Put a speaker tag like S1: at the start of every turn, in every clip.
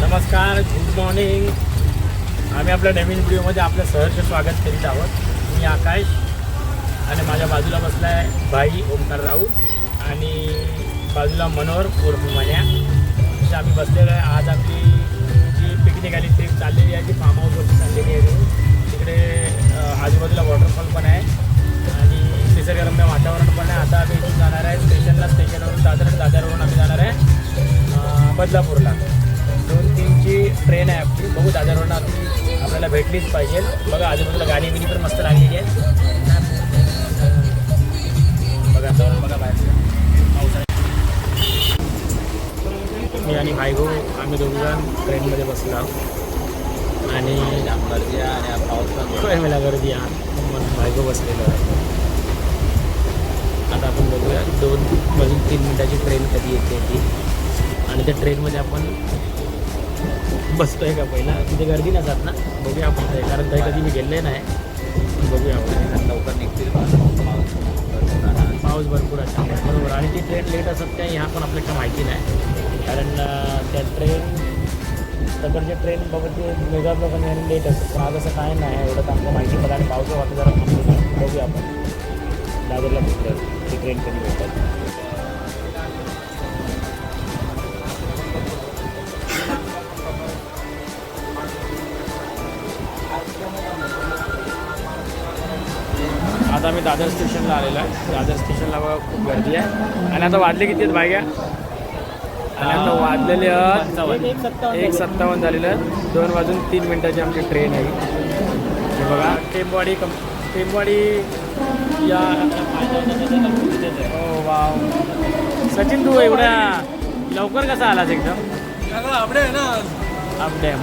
S1: नमस्कार good morning आम्ही आपल्या नवीन व्हिडिओमध्ये आपलं सहर्ष स्वागत करीत आहोत. मी आकाश आणि माझ्या बाजूला बसला आहे भाई ओमकार राऊत आणि बाजूला मनोहर उर्फ मन्या असे आम्ही बसलेलो आहे. आज आपली जी पिकनिक आली ट्रिप चाललेली आहे ती फार्म हाऊसवरती चाललेली आहे. तिकडे आजूबाजूला वॉटरफॉल पण आहे आणि निसर्गरम्य वातावरण पण आहे. आता आम्ही इथून जाणार आहे. स्टेशनला स्टेशनवरून दादर दादरवरून आम्ही जाणार आहे बदलापूरला. दोन तीनची ट्रेन आहे. आपली बघू दादा रोडला आपल्याला भेटलीच पाहिजे. बघा आजूबाजूला गाणी बिणी पण मस्त लागलेली आहे बघा वातावरण बघा बाहेर. मी आणि भाईभाऊ आम्ही दोघीजण ट्रेनमध्ये बसलो. आहोत आणि
S2: गर्दी आणि पाऊस पण
S1: मला गर्दी आहे. मग भाईभाऊ बसलेलो आहे. आता आपण बघूया दोन वाजून तीन मिनटाची ट्रेन कधी येते ती. आणि त्या ट्रेनमध्ये आपण बसतोय का पहिला? तिथे गर्दी नसतात ना? बघूया आपण ते. कारण ते कधी मी गेले नाही. बघूया आपण.
S2: लवकर निघतील पाऊस भरपूर आहे.
S1: पाऊस भरपूर असतो बरोबर. आणि ती ट्रेन लेट असत त्या ह्या पण आपल्याला माहिती नाही. कारण त्या ट्रेन तिकडचे ट्रेन बघत ते वेगळ्या प्रकारे लेट असतं पण आज असं काय नाही. एवढं तर आमचं माहिती पडलं आणि पावसा वाटतं जरा बघूया आपण. दादरला भेटलं ती ट्रेन कधी भेटतात आम्ही दादर स्टेशनला आलेलो आहे. दादर स्टेशनला बघा खूप गर्दी आहे. आणि आता वाजले किती आहेत बायका आणि आता वाजलेले आहेत एक सत्तावन्न झालेलं आहे दोन वाजून तीन मिनिटाची आमची ट्रेन आहे. हे बघा. टेंबवाडी कम टेंबवाडी या हो वाव सचिन तू एवढ्या लवकर कसा आलास एकदम?
S2: आपडे आहे ना.
S1: अपडे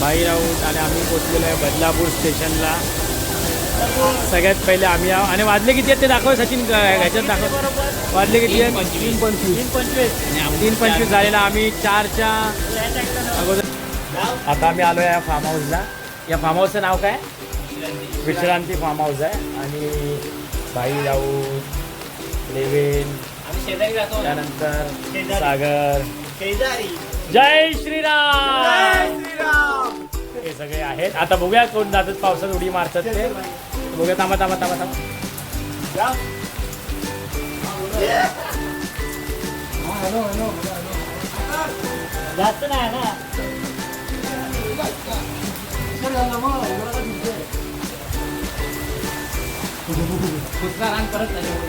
S1: भाई राऊत आणि आम्ही पोचलेलो आहे बदलापूर स्टेशनला. सगळ्यात पहिले आम्ही आहो आणि वाजले किती आहेत ते दाखव सचिन ह्याच्यात दाखव. वाजले किती आहेत? तीन पंचवीस. तीन पंचवीस. झालेला आम्ही. चारच्या अगोदर. आता आम्ही आलो या फार्म हाऊसला या फार्म हाऊसचं नाव काय? विश्रांती फार्म हाऊस आहे. आणि भाई राऊत लेवेन त्यानंतर सागर. जय श्रीराम! हे सगळे आहेत. आता बघूया कोण जातात पावसात उडी मारतात ते. बघूया थांबा थांबा थांबा थांबा. जास्त नाही ना.
S2: परत उडी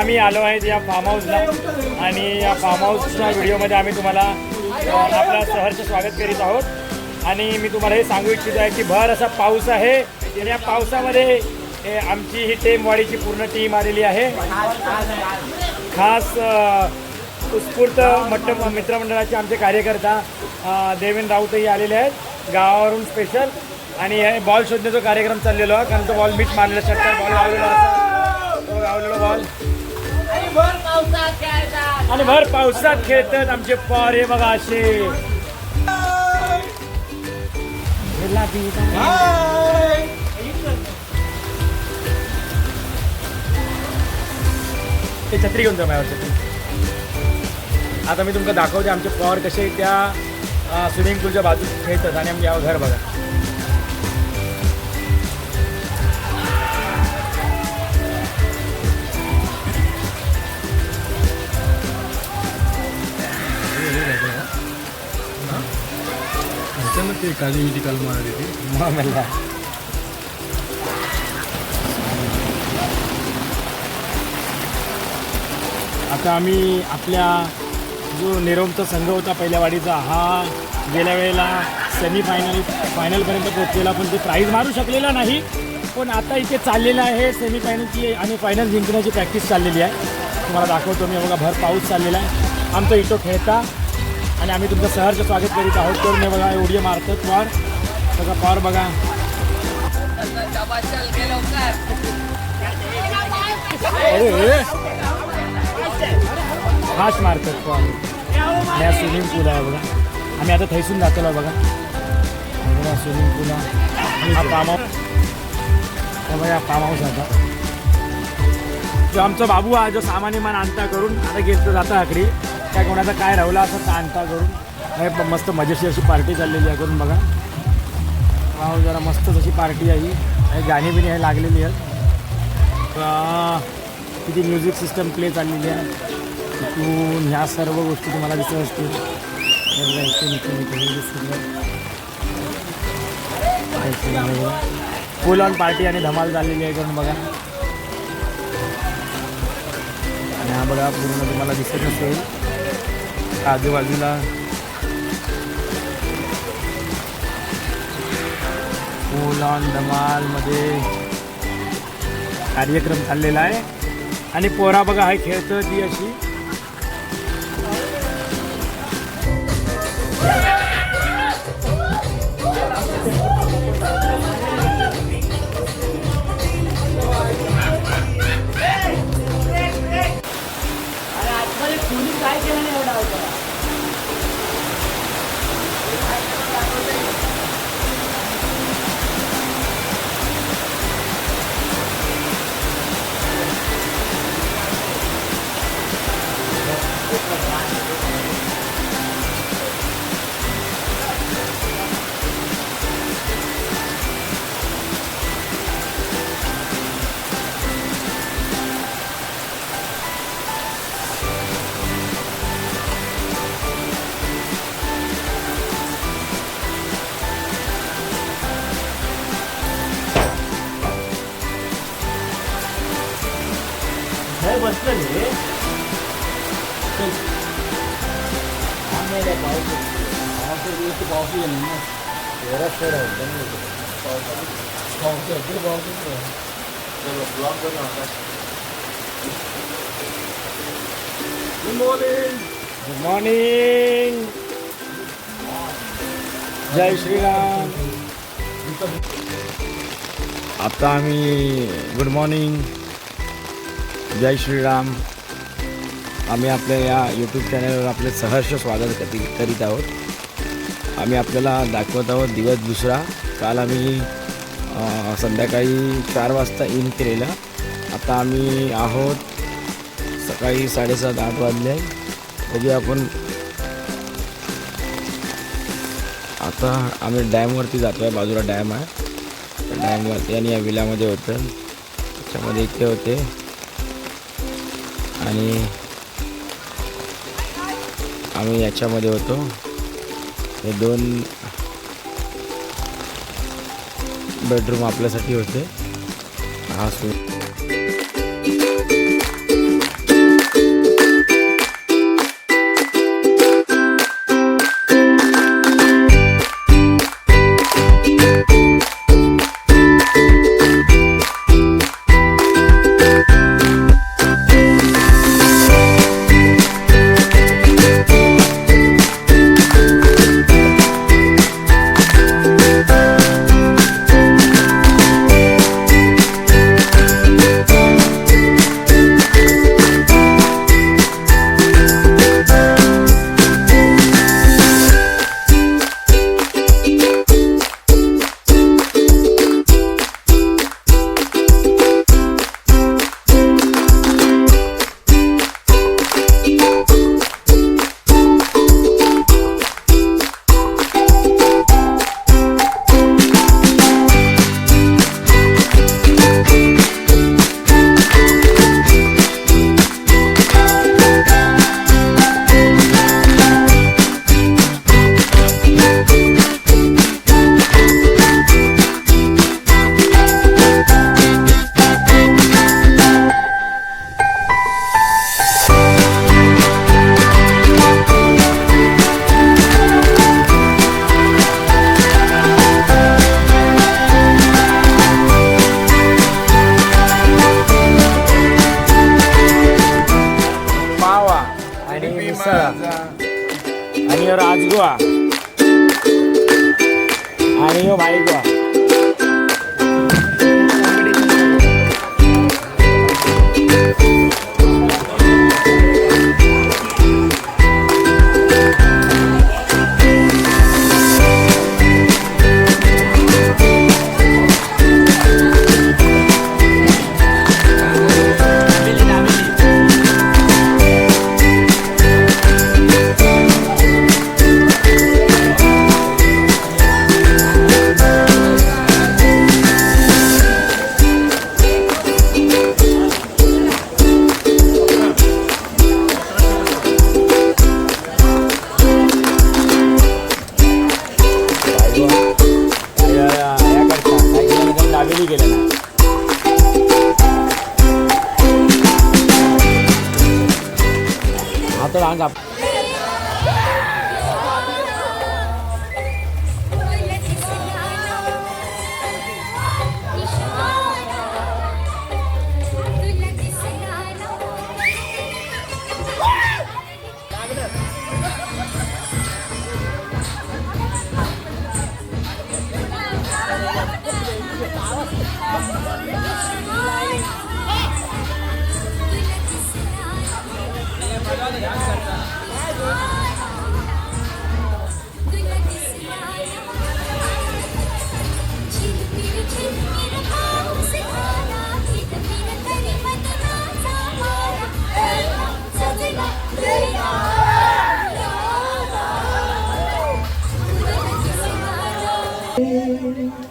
S1: आम्ही आलो आहेत या फार्म हाऊसला आणि या फार्म हाऊसच्या व्हिडिओमध्ये आम्ही तुम्हाला अ, आपलं सहर्ष स्वागत करीत आहोत. आणि मी तुम्हाला हे सांगू इच्छितो आहे की भर असा पाऊस आहे. आणि या पावसामध्ये हे आमची ही टेमवाडीची पूर्ण टीम आलेली आहे. खास उत्स्फूर्त मट्ट मित्रमंडळाचे आमचे कार्यकर्ता अ, देवेंद्र राऊतही आलेले आहेत. गावावरून स्पेशल आणि हे बॉल शोधण्याचा कार्यक्रम चाललेलो आहे. कारण तो बॉल मीच मारलेला षटकार बॉल लावलेला तो लावलेला बॉल आणि भर पावसात खेळतात आमचे पॉर हे बघा असे? ते छत्री घेऊन जा माझ्यावर छत्री आता मी तुमका दाखवते आमचे पॉवर कसे त्या स्विमिंग पूलच्या बाजूत खेळतात आणि आम्ही यावं घर बघा.
S3: ते काळजी मी ती काल मारली ती
S1: म्हणला आता आम्ही आपल्या जो निरोमचा संघ होता पहिल्या वाडीचा हा गेल्या वेळेला सेमी फायनल फायनलपर्यंत पोहोचलेला पण ते प्राईज मारू शकलेला नाही. पण आता इथे चाललेलं आहे सेमी फायनलची आणि फायनल जिंकण्याची प्रॅक्टिस चाललेली आहे. तुम्हाला दाखवतो मी बघा भर पाऊस चाललेला आहे. आमचा इटो खेळता आणि आम्ही तुमचं सहर्ष स्वागत करीत आहोत. तर मी बघा उडी मारतात पॉर त्याचा पार बघा. हाच फास्ट मारतात पॉर या स्विमिंग पूल आहे बघा. आम्ही आता थैसून जातो बघा. बघा स्विमिंग पूल हा फार्म हाऊस बघा फार्म हाऊस आता. जो आमचा बाबू हा जो सामान्य मान आणता करून आता गेलं जाता आकडी त्या कोणाचा काय राहुला असं ताणता आणता करून हे मस्त मजेशी अशी पार्टी चाललेली आहे करून बघा. हा जरा मस्तच अशी पार्टी आहे ही. गाणी बिणी हे लागलेली आहेत. किती म्युझिक सिस्टम प्ले चाललेली आहे. तिथून ह्या सर्व गोष्टी तुम्हाला दिसत असतील. फुल ऑन पार्टी आणि धमाल झालेली आहे करून बघा. आणि हा बघा पूर्ण तुम्हाला दिसत असेल. आजूबाजूला. फुल ऑन धमालमध्ये कार्यक्रम चाललेला आहे. आणि पोरा बघा हाय खेळतं ती अशी. आता आम्ही गुड मॉर्निंग जय श्रीराम. आम्ही आपल्या या यूट्यूब चॅनलवर आपले सहर्ष स्वागत करी करीत आहोत. आम्ही आपल्याला दाखवत आहोत दिवस दुसरा. काल आम्ही संध्याकाळी चार वाजता इन केलेला. आता आम्ही आहोत सकाळी साडेसात आठ वाजले. बघूया आपण. आता आम्ही डॅमवरती जातो आहे बाजूला डॅम आहे. डॅमवरती आणि या विलामध्ये होतं. त्याच्यामध्ये इथे होते. आणि आम्ही याच्यामध्ये होतो. हे दोन बेडरूम आपल्यासाठी होते. हा सु
S4: आणि हो भाईक वा दाबेली गेलं आहे आता रांग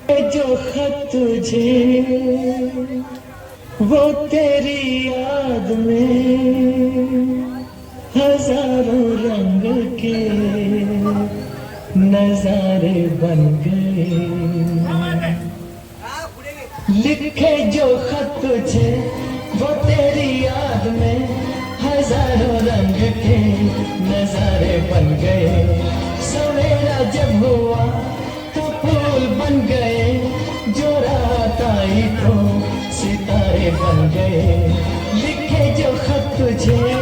S5: जो खत तुझे, वो तेरी याद में हज़ारों रंग के नजारे बन गए। लिखे जो खत तुझे, वो तेरी याद में हज़ारों रंग के नजारे बन गए। सवेरा जब हुआ फूल बन गए जो रात आई तो सितारे बन गए लिखे जो खत तुझे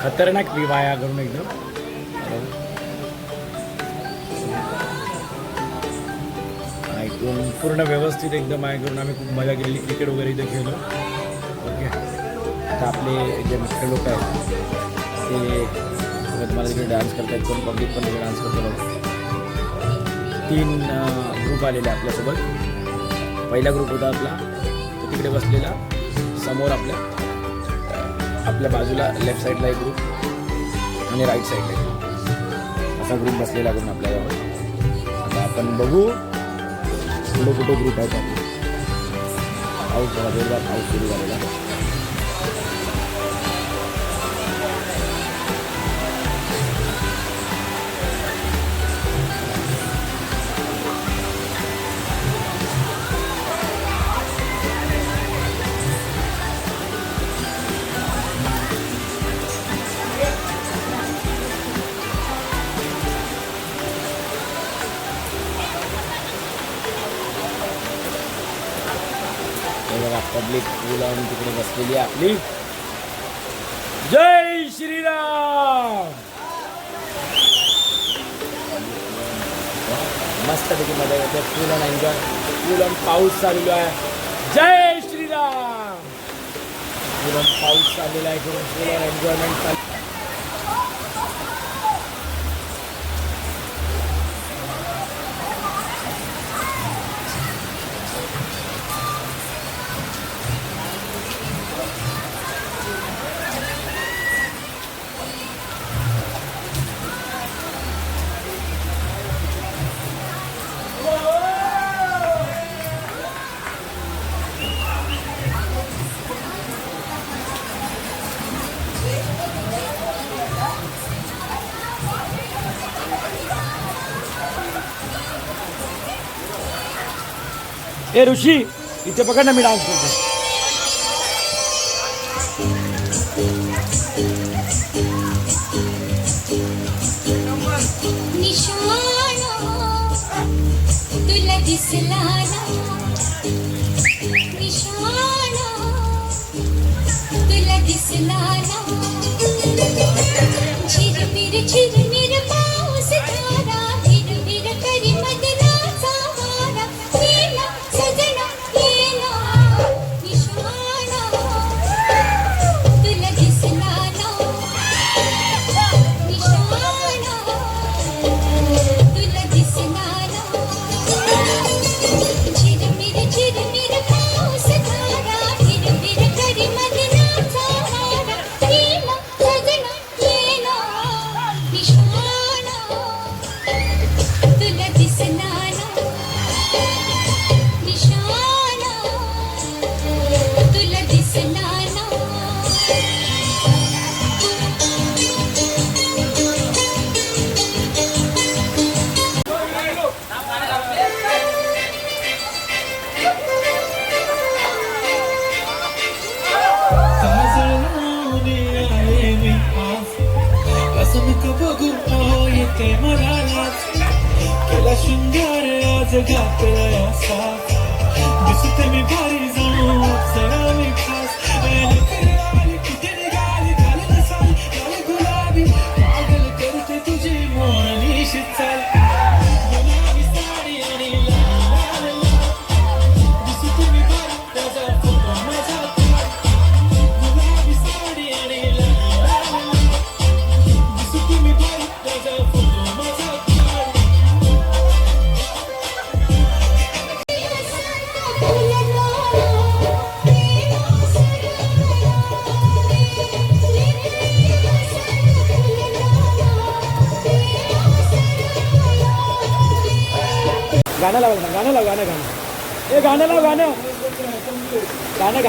S1: खतरनाक व्ह्यू करून एकदम ऐकून पूर्ण व्यवस्थित एकदम आहे करून आम्ही खूप मजा केली क्रिकेट वगैरे इथे खेळलो. आता आपले जे मित्र लोक आहेत ते तुम्हाला तिकडे डान्स करतात कोण पब्लिक पण डान्स करतो तीन ग्रुप आलेले आपल्यासोबत. पहिला ग्रुप होता आपला तो तिकडे बसलेला समोर आपल्या आपल्या बाजूला लेफ्ट साईडला एक ग्रुप आणि राईट साईडला एक ग्रुप असा ग्रुप बसलेला करून आपल्याजवळ आता आपण बघू कुठे कुठे ग्रुप आहेत आऊट झाला जोरदार सुरू झालेला. लावून तिकडे बसलेली आहे आपली. जय श्रीराम! मस्त पैकी मजा येते. Full on enjoy full on पाऊस चालू आहे. जय श्रीराम! फुल ऑन पाऊस चाललेला आहे. फुल ऑन एन्जॉयमेंट चालू ए ऋषी इथे पकड ना मी डान्स करतो
S4: निशाणा तुला दिसला ना निशाणा तुला दिसला ना झिरमिर झिरमिर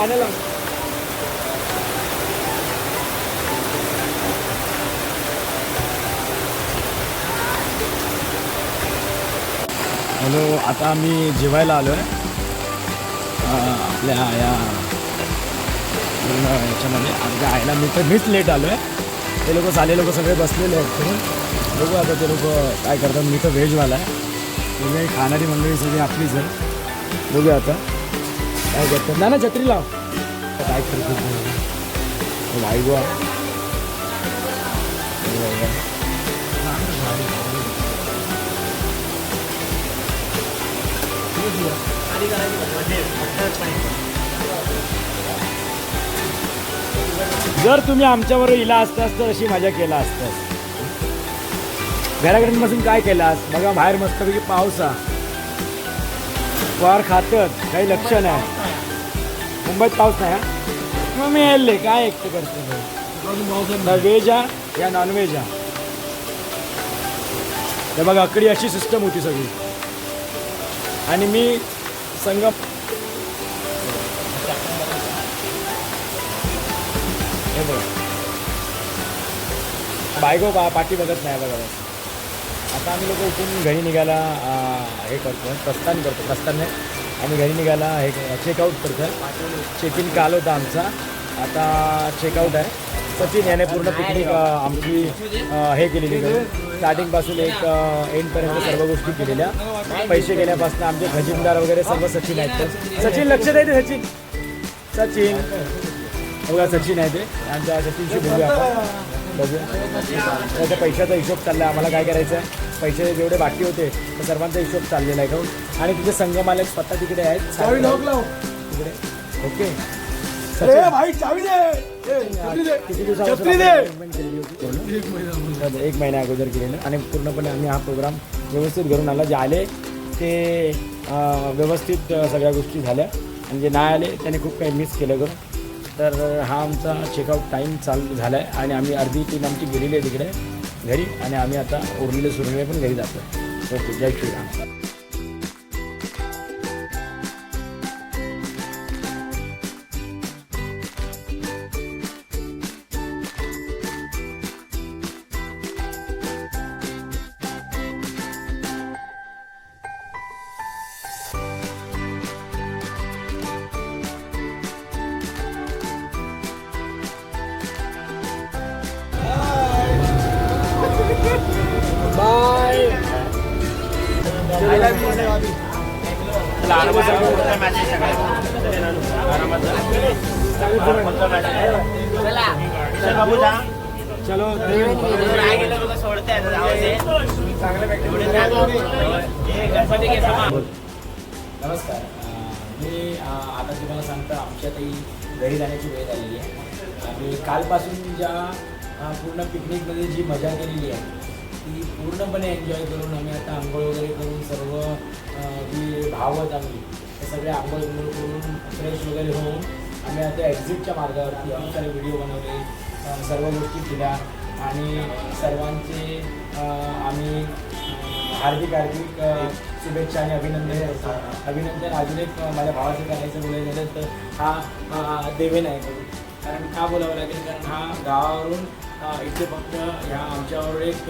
S1: चॅनल हॅलो आता आम्ही जेवायला आलो आहे आपल्या या याच्यामध्ये. आमच्या आईला मी तर मीच लेट आलो आहे ते लोक झाले लोक सगळे बसलेले आहेत बघू आता ते लोक काय करतात. मी तर व्हेजवाला आहे. म्हणजे खाणारी मंडळी सगळी आपलीच आहे बघूया आता. काय करतात ना ना छत्री लाव. काय करतो भाई गोवा जर तुम्ही आमच्यावर इला असतास तर अशी मजा केला असतास. घराकडून बसून काय केलास? बघा बाहेर मस्तपैकी पावसा. फार खातत काही लक्ष नाही. मुंबईत पाऊस नाही हा? मग मी यायले काय एकटं करतो? व्हेज हा या नॉनव्हेज हा हे बघा अकडी अशी सिस्टम होती सगळी. आणि मी संगम हे बघा. बायको बा पाठी बघत नाही बघा बस आता आम्ही लोक उठून घरी निघायला हे करतो प्रस्थान करतो प्रस्थान नाही. आम्ही घरी निघायला हे चेकआउट करतो चेक इन काल होता आमचा. आता चेकआउट आहे. सचिन याने पूर्ण पिकनिक आमची हे केलेली स्टार्टिंगपासून एक एंडपर्यंत सर्व गोष्टी केलेल्या. पैसे घेण्यापासून आमचे खजिनदार वगैरे सर्व सचिन आहेत. तर सचिन लक्ष द्यायचे सचिन. सचिन. बघा सचिन आहे ते. आमच्या सचिनशी बोलूया आपण. बघूया. त्याच्या पैशाचा हिशोब चालला आहे आम्हाला काय करायचं आहे पैसे जेवढे बाकी होते तर सर्वांचा हिशोब चाललेला आहे. का आणि तिथे संघ मालक स्वतः तिकडे आहेत. तिकडे. ओके. किती होती? तर एक महिना अगोदर केलेलं. आणि पूर्णपणे आम्ही हा प्रोग्राम व्यवस्थित घरून आला. जे आले ते अं, व्यवस्थित अं, सगळ्या गोष्टी झाल्या. आणि जे नाही आले त्याने खूप काही मिस केलं करून तर हा आमचा चेकआउट टाईम चालू झाला आहे आणि आम्ही अर्धी टीम आमची गेलेली आहे तिकडे घरी. आणि आम्ही आता उरलेले सुरलेले पण घरी जातो ओके जय श्रीराम. बाय. चलो. नमस्कार. मी आता तुम्हाला सांगतो आमच्या काही घरी जाण्याची वेळ झालेली आहे. आणि कालपासून ज्या पूर्ण पिकनिकमध्ये जी मजा केलेली आहे ती पूर्णपणे एन्जॉय करून आम्ही आता आंघोळ वगैरे करून सर्व जी भावत आम्ही ते सगळे आंघोळ वगैरे करून फ्रेश वगैरे होऊन आम्ही आता एक्झिटच्या मार्गावरती खूप सारे व्हिडिओ बनवले सर्व गोष्टी केल्या आणि सर्वांचे आम्ही हार्दिक हार्दिक शुभेच्छा आणि अभिनंदन अभिनंदन. अजून एक माझ्या भावाचं करायचं बोलायचं झालं तर हा देवेन आहे. कारण का बोलावं लागेल? कारण हा गावावरून इथे फक्त ह्या आमच्यावर एक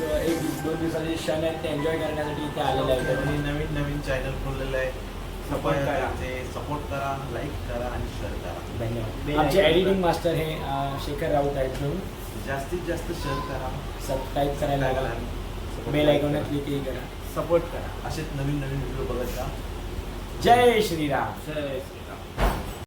S1: एक दोन दिवसाचे क्षण आहेत ते एन्जॉय करण्यासाठी इथे आलेले आहे
S6: त्यांनी नवीन नवीन चॅनल खोललेलं आहे.
S1: Support करा.
S6: सपोर्ट करा लाईक करा आणि शेअर करा.
S1: धन्यवाद. आमचे एडिटिंग मास्टर हे शेखर राऊत आहेत म्हणून.
S6: जास्तीत जास्त शेअर करा.
S1: सबस्क्राईब करायला लागला. बेल आयकॉनला क्लिकही करा. सपोर्ट करा.
S6: असेच नवीन नवीन व्हिडिओ बघत जा.
S1: जय श्रीराम.